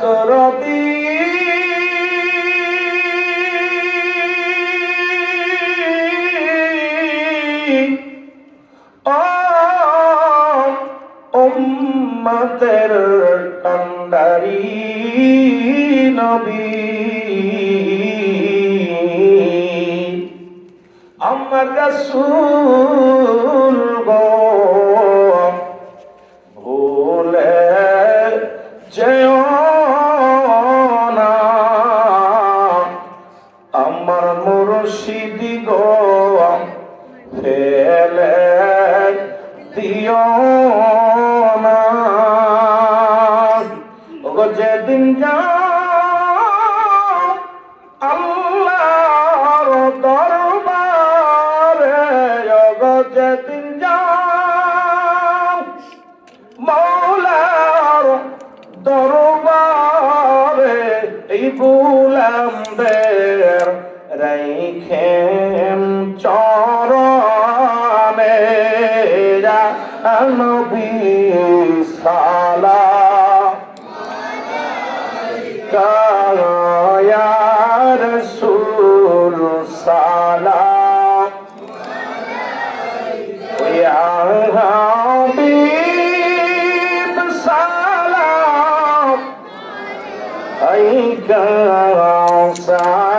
আকরবি ও উম্মতের কান্ডারি নবী। আমার রাসূল গো ভুলে যেও গো ফেলে দিও না। ওগো যেদিন যাও আল্লাহর দরবারে ওগো যেদিন যাও এই গুলামদের রেখেম চরণে নবী সালা কার সুর সালা। সালা ঐ গাও সা